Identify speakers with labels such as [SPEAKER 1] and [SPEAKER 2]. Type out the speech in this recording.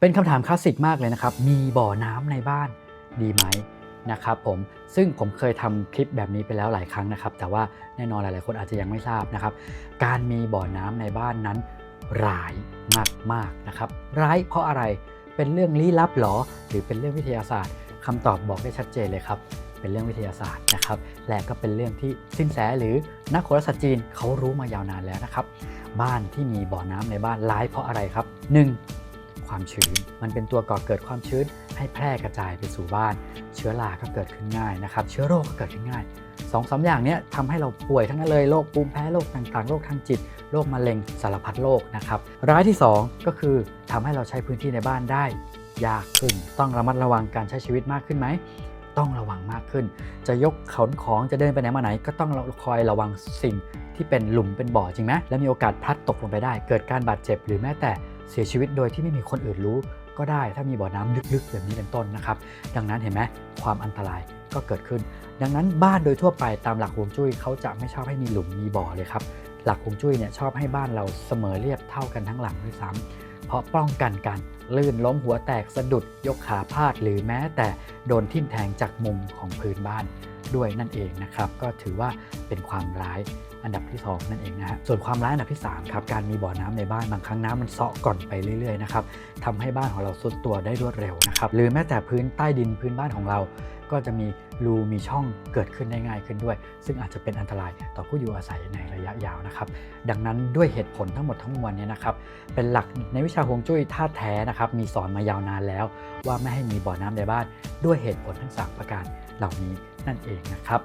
[SPEAKER 1] เป็นคำถามคลาสสิกมากเลยนะครับ มีบ่อน้ำในบ้านดีไหมนะครับผม ซึ่งผมเคยทำคลิปแบบนี้ไปแล้วหลายครั้งนะครับ แต่ว่าแน่นอนหลาย ๆ คนอาจจะยังไม่ทราบนะครับ การมีบ่อน้ำในบ้านนั้นร้ายมาก ๆ นะครับ ร้ายเพราะอะไร เป็นเรื่องลี้ลับหรอ หรือเป็นเรื่องวิทยาศาสตร์คำตอบบอกได้ชัดเจนเลยครับ เป็นเรื่องวิทยาศาสตร์นะครับ และก็เป็นเรื่องที่สินแสหรือนักโหราศาสตร์จีนเขารู้มายาวนานแล้วนะครับ บ้านที่มีบ่อน้ำในบ้านร้ายเพราะอะไรครับ 1. ความชื้น มันเป็นตัวก่อเกิดความชื้น ให้แพร่กระจายไปสู่บ้าน เชื้อราก็เกิดขึ้นง่ายนะครับ เชื้อโรคก็เกิดขึ้นง่ายสองสามอย่างนี้ทำให้เราป่วยทั้งนั้นเลยโรคภูมิแพ้โรคต่างๆโรคทางจิตโรคมะเร็งสารพัดโรคนะครับร้ายที่ 2 ก็คือทำให้เราใช้พื้นที่ในบ้านได้ ยากขึ้น ต้องระมัดระวังการใช้ชีวิตมากขึ้นไหมต้องระวังมากขึ้น จะยกขนของจะเดินไปไหนมาไหน ก็ต้องคอยระวังสิ่งที่เป็นหลุมเป็นบ่อจริงไหมและมีโอกาสพลัดตกลงไปได้ เกิดการบาดเจ็บหรือแม้แต่ เสียชีวิตโดยที่ไม่มีคนอื่นรู้ก็ได้ถ้ามีบ่อน้ำลึกๆแบบนี้เป็นต้นนะครับ ดังนั้นเห็นไหมความอันตรายก็เกิดขึ้น ดังนั้นบ้านโดยทั่วไปตามหลักฮวงจุ้ยเขาจะไม่ชอบให้มีหลุมมีบ่อเลยครับ หลักฮวงจุ้ยเนี่ยชอบให้บ้านเราเสมอเรียบเท่ากันทั้งหลังด้วยซ้ำเพราะป้องกันการลื่นล้มหัวแตกสะดุดยกขาพาดหรือแม้แต่โดนทิ่มแทงจากมุมของพื้นบ้านด้วยนั่นเองนะครับ ก็ถือว่าเป็นความร้าย อันดับที่ 2 นั่นเองนะฮะส่วนความร้ายอันดับที่3ครับการมีบ่อน้ำในบ้านบางครั้งน้ำมันเซาะก่อนไปเรื่อยๆนะครับทำให้บ้านของเราซุดตัวได้รวดเร็วนะครับหรือแม้แต่พื้นใต้ดินพื้นบ้านของเรา ก็จะมีรูมีช่องเกิดขึ้นได้ง่ายขึ้นด้วย ซึ่งอาจจะเป็นอันตรายต่อผู้อยู่อาศัยในระยะยาวนะครับดังนั้นด้วยเหตุผลทั้งหมดทั้งมวลเนี้นะครับเป็นหลักในวิชาฮวงจุ้ยท่าแท้นะครับมีสอนมายาวนานแล้ว ว่าไม่ให้มีบ่อน้ำในบ้าน ด้วยเหตุผลทั้ง 3 ประการเหล่านี้นั่นเองนะครับ